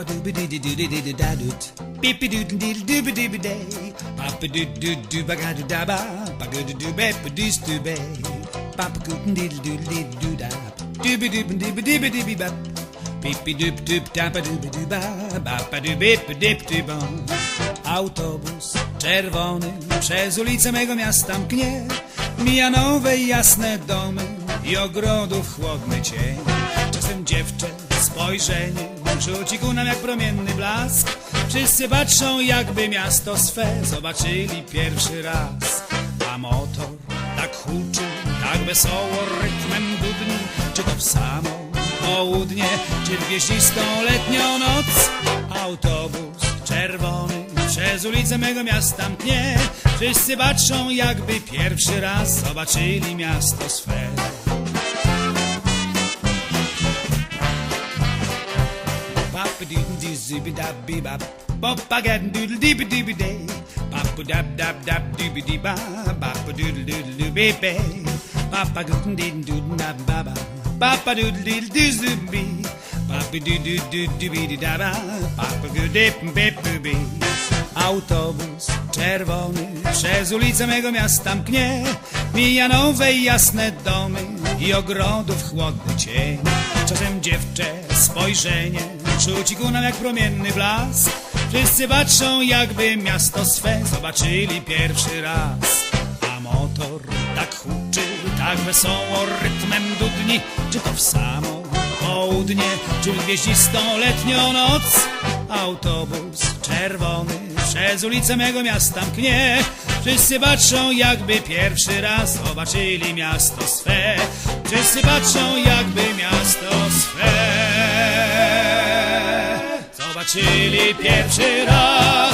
dooby doo doo doo doo da doot. Beep doo doo dooby dooby day. Papa doo doo doo ba ga doo da ba. Doo doo doo doo doo doo doo doo doo tapa dup dup ba dup bip dip dup Autobus czerwony przez ulicę mego miasta mknie Mija nowe jasne domy i ogrodów chłodny cień Czasem dziewczę spojrzenie rzuci ku nam jak promienny blask. Wszyscy patrzą jakby miasto swe zobaczyli pierwszy raz. A motor tak huczy, tak wesoło rytmem dudni Czy to w samo południe, czy w gwieździstą letnią noc? Autobus czerwony przez ulicę mego miasta mknie. Wszyscy patrzą jakby pierwszy raz zobaczyli miasto swe Papa doodle doo zooby dab bee bop. Papa gat doodle deeby deeby day. Papa dab dab dab dooby doodle doodle gootin' dab doodle doo zooby. Doo doo doo dooby dee da ba. Papa goo dip bip booby. Autobus czerwony przez ulicę mego miasta mknie Mija nowe jasne domy i ogrodów chłodny cień. Czasem dziewczę spojrzenie rzuci ku nam jak promienny blask. Wszyscy patrzą jakby miasto swe zobaczyli pierwszy raz. A motor tak huczy, tak wesoło rytmem dudni Czy to w samo południe, czy w gwieździstą letnią noc Autobus czerwony przez ulicę mego miasta mknie. Wszyscy patrzą jakby pierwszy raz zobaczyli miasto swe. Wszyscy patrzą jakby miasto swe. Zobaczyli pierwszy raz